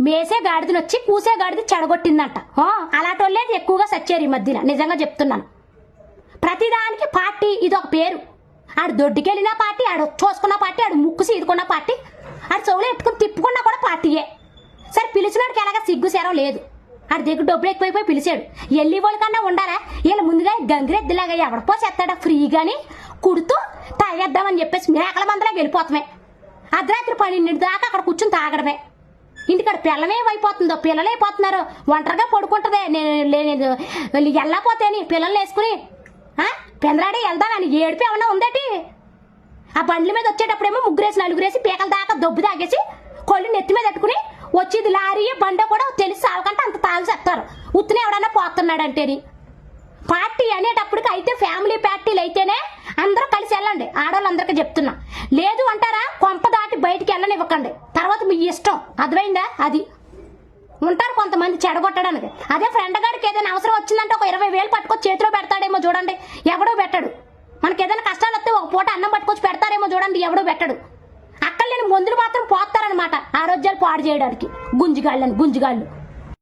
మేసే గాడిదని వచ్చి కూసే గాడిది చెడగొట్టిందంట. ఆ, ఎక్కువగా సచ్చారు ఈ మధ్యన. నిజంగా చెప్తున్నాను. ప్రతిదానికి పార్టీ ఇది ఒక పేరు. ఆడు దొడ్డుకెళ్ళిన పార్టీ ఆడు చూసుకున్న పార్టీ ఆడు ముక్కు సీదుకున్న పార్టీ ఆడు చెవులు ఎట్టుకుని తిప్పుకున్నా కూడా పార్టీయే. సరే పిలిచినాడికి ఎలాగ సిగ్గు సేరం లేదు. ఆడి దగ్గర డబ్బులు ఎక్కువైపోయి పిలిచాడు. ఎల్లి వాళ్ళకన్నా ఉండాలా? వీళ్ళ ముందుగా గంగిరెద్దులాగా ఎవడపో చేస్తాడా ఫ్రీగాని కుడుతూ తాగేద్దామని చెప్పేసి మేకల మందలాగా వెళ్ళిపోతామే. అర్ధరాత్రి పన్నెండు దాకా అక్కడ కూర్చుని తాగడమే. ఇంటికాడ పిల్లమేమైపోతుందో పిల్లలు అయిపోతున్నారు. ఒంటరిగా పడుకుంటదే. నేను లేదు వెళ్ళకపోతేని పిల్లల్ని వేసుకుని పెందరాడి వెళ్దామని ఏడుపు ఏమన్నా ఉందటి ఆ బండ్ల మీద వచ్చేటప్పుడేమో ముగ్గురేసి నలుగురేసి పీకల దాకా దొబ్బు తాగేసి కొళ్ళు నెత్తి మీద పెట్టుకుని వచ్చేది లారీ బండ కూడా తెలిసి సావకంటే అంత తాగు చెప్తారు. ఉత్తిని ఎవడన్నా పోతున్నాడంటేని. పార్టీ అనేటప్పటికి అయితే ఫ్యామిలీ పార్టీలు అయితేనే అందరూ కలిసి వెళ్ళండి. ఆడవాళ్ళందరికీ చెప్తున్నా. లేదు అంటారా? కొంప దాటి బయటికి వెళ్ళనివ్వకండి. తర్వాత మీ ఇష్టం. అర్థమైందా? అది. ఉంటారు కొంతమంది చెడగొట్టడానికి. అదే ఫ్రెండ్ గారికి ఏదైనా అవసరం వచ్చిందంటే ఒక ఇరవై వేలు పట్టుకొచ్చి చేతిలో పెడతాడేమో చూడండి. ఎవడో పెట్టడు. మనకి ఏదైనా కష్టాలు వస్తే ఒక పూట అన్నం పట్టుకొచ్చి పెడతారేమో చూడండి. ఎవడో పెట్టడు. అక్కడ లేని మందులు మాత్రం పోతారనమాట ఆరోగ్యాలు పాడు చేయడానికి. గుంజిగాళ్ళని గుంజిగాళ్ళు.